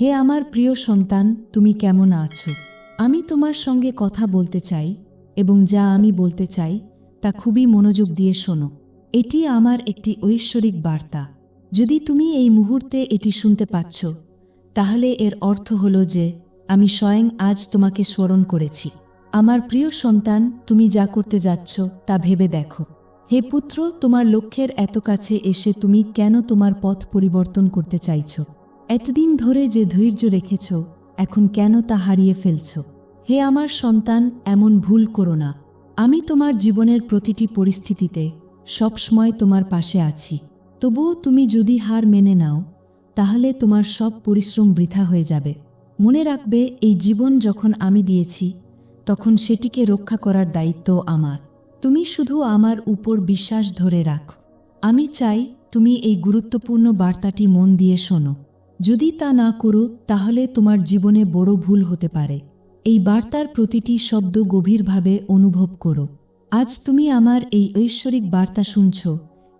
হে আমার প্রিয় সন্তান, তুমি কেমন আছো? আমি তোমার সঙ্গে কথা বলতে চাই এবং যা আমি বলতে চাই, তা খুবই মনোযোগ দিয়ে শোনো। এটি আমার একটি ঐশ্বরিক বার্তা। যদি তুমি এই মুহূর্তে এটি শুনতে পাচ্ছ, তাহলে এর অর্থ হল যে, আমি স্বয়ং আজ তোমাকে স্মরণ করেছি। আমার প্রিয় সন্তান, তুমি যা করতে যাচ্ছ, তা ভেবে দেখো। হে পুত্র, তোমার লক্ষ্যের এত কাছে এসে তুমি কেন তোমার পথ পরিবর্তন করতে চাইছ? এতদিন ধরে যে ধৈর্য রেখেছ, এখন কেন তা হারিয়ে ফেলছ? হে আমার সন্তান, এমন ভুল করো না। আমি তোমার জীবনের প্রতিটি পরিস্থিতিতে সবসময় তোমার পাশে আছি। তবুও তুমি যদি হার মেনে নাও, তাহলে তোমার সব পরিশ্রম বৃথা হয়ে যাবে। মনে রাখবে, এই জীবন যখন আমি দিয়েছি, তখন সেটিকে রক্ষা করার দায়িত্ব আমার। তুমি শুধু আমার উপর বিশ্বাস ধরে রাখ। আমি চাই তুমি এই গুরুত্বপূর্ণ বার্তাটি মন দিয়ে শোনো। যদি তা না করো, তাহলে তোমার জীবনে বড় ভুল হতে পারে। এই বার্তার প্রতিটি শব্দ গভীরভাবে অনুভব করো। আজ তুমি আমার এই ঐশ্বরিক বার্তা শুনছ।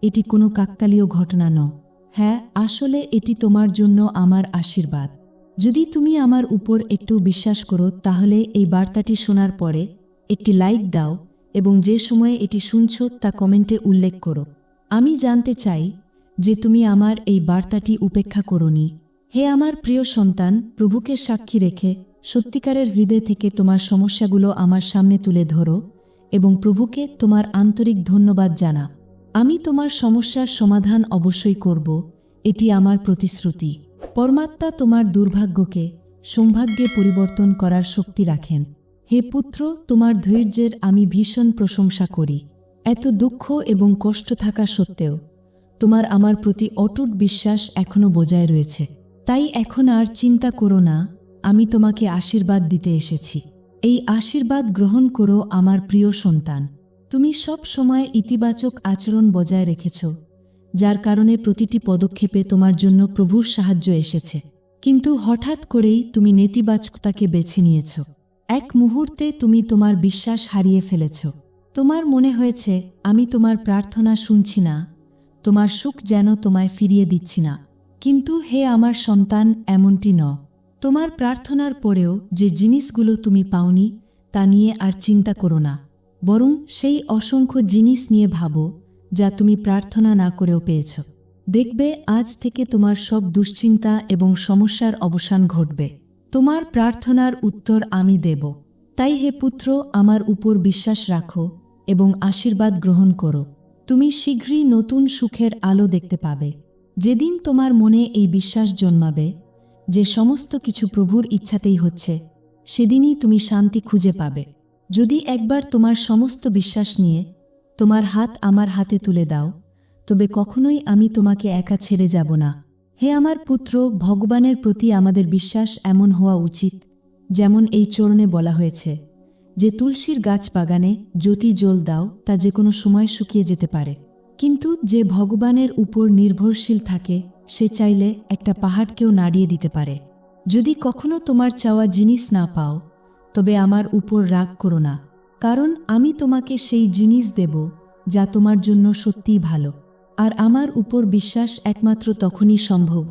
এটি কোনো কাকতালীয় ঘটনা ন হ্যাঁ আসলে এটি তোমার জন্য আমার আশীর্বাদ। যদি তুমি আমার উপর একটু বিশ্বাস করো, তাহলে এই বার্তাটি শোনার পরে একটি লাইক দাও এবং যে সময়ে এটি শুনছ, তা কমেন্টে উল্লেখ করো। আমি জানতে চাই যে তুমি আমার এই বার্তাটি উপেক্ষা করনি। হে আমার প্রিয় সন্তান, প্রভুকে সাক্ষী রেখে সত্যিকারের হৃদয় থেকে তোমার সমস্যাগুলো আমার সামনে তুলে ধরো এবং প্রভুকে তোমার আন্তরিক ধন্যবাদ জানা। আমি তোমার সমস্যার সমাধান অবশ্যই করব, এটি আমার প্রতিশ্রুতি। পরমাত্মা তোমার দুর্ভাগ্যকে সৌভাগ্যে পরিবর্তন করার শক্তি রাখেন। হে পুত্র, তোমার ধৈর্যের আমি ভীষণ প্রশংসা করি। এত দুঃখ এবং কষ্ট থাকা সত্ত্বেও তোমার আমার প্রতি অটুট বিশ্বাস এখনও বজায় রয়েছে। তাই এখন আর চিন্তা করো না, আমি তোমাকে আশীর্বাদ দিতে এসেছি। এই আশীর্বাদ গ্রহণ করো আমার প্রিয় সন্তান। তুমি সব সময় ইতিবাচক আচরণ বজায় রেখেছ, যার কারণে প্রতিটি পদক্ষেপে তোমার জন্য প্রভুর সাহায্য এসেছে। কিন্তু হঠাৎ করেই তুমি নেতিবাচকতাকে বেছে নিয়েছ। এক মুহূর্তে তুমি তোমার বিশ্বাস হারিয়ে ফেলেছ। তোমার মনে হয়েছে, আমি তোমার প্রার্থনা শুনছি না, তোমার সুখ যেন তোমায় ফিরিয়ে দিচ্ছি না। কিন্তু হে আমার সন্তান, এমনটি ন। তোমার প্রার্থনার পরেও যে জিনিসগুলো তুমি পাওনি, তা নিয়ে আর চিন্তা করো না। বরং সেই অসংখ্য জিনিস নিয়ে ভাবো, যা তুমি প্রার্থনা না করেও পেয়েছ। দেখবে আজ থেকে তোমার সব দুশ্চিন্তা এবং সমস্যার অবসান ঘটবে। তোমার প্রার্থনার উত্তর আমি দেব। তাই হে পুত্র, আমার উপর বিশ্বাস রাখো এবং আশীর্বাদ গ্রহণ করো। তুমি শীঘ্রই নতুন সুখের আলো দেখতে পাবে। যেদিন তোমার মনে এই বিশ্বাস জন্মাবে, যে সমস্ত কিছু প্রভুর ইচ্ছাতেই হচ্ছে, সেদিনই তুমি শান্তি খুঁজে পাবে। যদি একবার তোমার সমস্ত বিশ্বাস নিয়ে তোমার হাত আমার হাতে তুলে দাও, তবে কখনোই আমি তোমাকে একা ছেড়ে যাব না। হে আমার পুত্র, ভগবানের প্রতি আমাদের বিশ্বাস এমন হওয়া উচিত, যেমন এই চরণে বলা হয়েছে, যে তুলসীর গাছ বাগানে জ্যোতি জল দাও, তা যে কোনো সময় শুকিয়ে যেতে পারে। কিন্তু যে ভগবানের উপর নির্ভরশীল থাকে, সে চাইলে একটা পাহাড়কেও নাড়িয়ে দিতে পারে। যদি কখনো তোমার চাওয়া জিনিস না পাও, তবে আমার উপর রাগ করো না, কারণ আমি তোমাকে সেই জিনিস দেব যা তোমার জন্য সত্যিই ভালো। আর আমার উপর বিশ্বাস একমাত্র তখনই সম্ভব,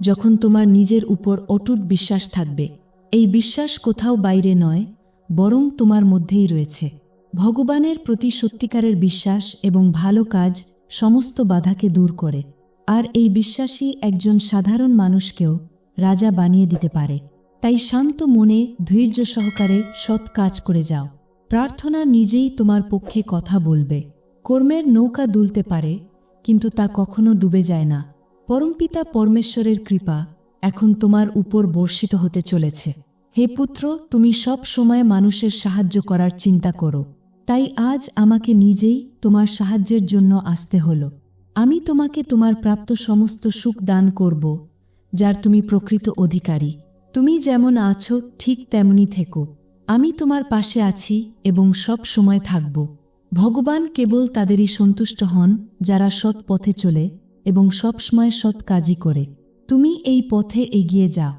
যখন তোমার নিজের উপর অটুট বিশ্বাস থাকবে। এই বিশ্বাস কোথাও বাইরে নয়, বরং তোমার মধ্যেই রয়েছে। ভগবানের প্রতি সত্যিকারের বিশ্বাস এবং ভালো কাজ সমস্ত বাধাকে দূর করে, আর এই বিশ্বাসই একজন সাধারণ মানুষকেও রাজা বানিয়ে দিতে পারে। তাই শান্ত মনে, ধৈর্য সহকারে সৎ কাজ করে যাও। প্রার্থনা নিজেই তোমার পক্ষে কথা বলবে। কর্মের নৌকা দুলতে পারে, কিন্তু তা কখনো ডুবে যায় না। পরমপিতা পরমেশ্বরের কৃপা এখন তোমার উপর বর্ষিত হতে চলেছে। হে পুত্র, তুমি সব সময় মানুষের সাহায্য করার চিন্তা করো। তাই আজ আমাকে নিজেই তোমার সাহায্যের জন্য আসতে হলো। আমি তোমাকে তোমার প্রাপ্ত সমস্ত সুখ দান করব, যার তুমি প্রকৃত অধিকারী। তুমি যেমন আছো, ঠিক তেমনি থেকো। আমি তোমার পাশে আছি এবং সব সময় থাকব। ভগবান কেবল তাদেরই সন্তুষ্ট হন, যারা সৎ পথে চলে এবং সবসময় সৎ কাজই করে। তুমি এই পথে এগিয়ে যাও।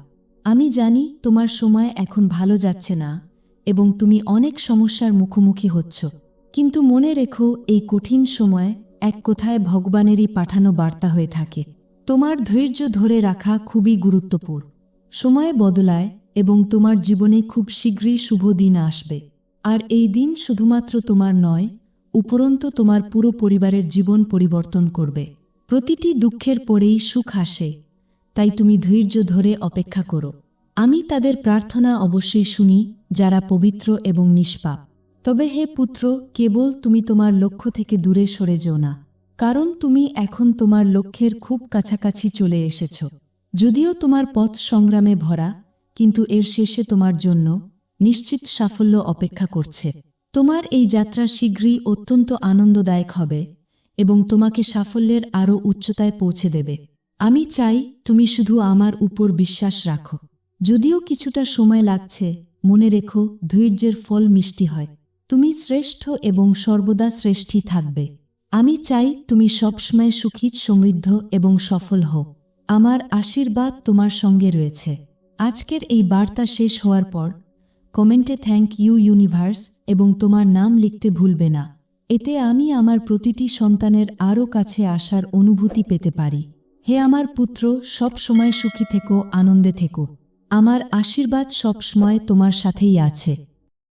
আমি জানি তোমার সময় এখন ভালো যাচ্ছে না। এবং তুমি অনেক সমস্যার মুখোমুখি হচ্ছ। কিন্তু মনে রেখো, এই কঠিন সময় এক কোথায় ভগবানেরই পাঠানো বার্তা হয়ে থাকে। তোমার ধৈর্য ধরে রাখা খুবই গুরুত্বপূর্ণ। সময় বদলায় এবং তোমার জীবনে খুব শীঘ্রই শুভ দিন আসবে। আর এই দিন শুধুমাত্র তোমার নয়, উপরন্ত তোমার পুরো পরিবারের জীবন পরিবর্তন করবে। প্রতিটি দুঃখের পরেই সুখ আসে, তাই তুমি ধৈর্য ধরে অপেক্ষা করো। আমি তাদের প্রার্থনা অবশ্যই শুনি, যারা পবিত্র এবং নিষ্পাপ। তবে হে পুত্র, কেবল তুমি তোমার লক্ষ্য থেকে দূরে সরে যেও না, কারণ তুমি এখন তোমার লক্ষ্যের খুব কাছাকাছি চলে এসেছ। যদিও তোমার পথ সংগ্রামে ভরা, কিন্তু এর শেষে তোমার জন্য নিশ্চিত সাফল্য অপেক্ষা করছে। তোমার এই যাত্রা শীঘ্রই অত্যন্ত আনন্দদায়ক হবে এবং তোমাকে সাফল্যের আরও উচ্চতায় পৌঁছে দেবে। আমি চাই তুমি শুধু আমার উপর বিশ্বাস রাখো। যদিও কিছুটা সময় লাগছে, মনে রেখো ধৈর্যের ফল মিষ্টি হয়। তুমি শ্রেষ্ঠ এবং সর্বদা শ্রেষ্ঠী থাকবে। আমি চাই তুমি সবসময় সুখী, সমৃদ্ধ এবং সফল হও। আমার আশীর্বাদ তোমার সঙ্গে রয়েছে। আজকের এই বার্তা শেষ হওয়ার পর, কমেন্টে থ্যাংক ইউ ইউনিভার্স এবং তোমার নাম লিখতে ভুলবে না। এতে আমি আমার প্রতিটি সন্তানের আরও কাছে আসার অনুভূতি পেতে পারি। হে আমার পুত্র সব সময় সুখী থেকো, আনন্দে থেকো। আমার আশীর্বাদ সবসময় তোমার সাথেই আছে।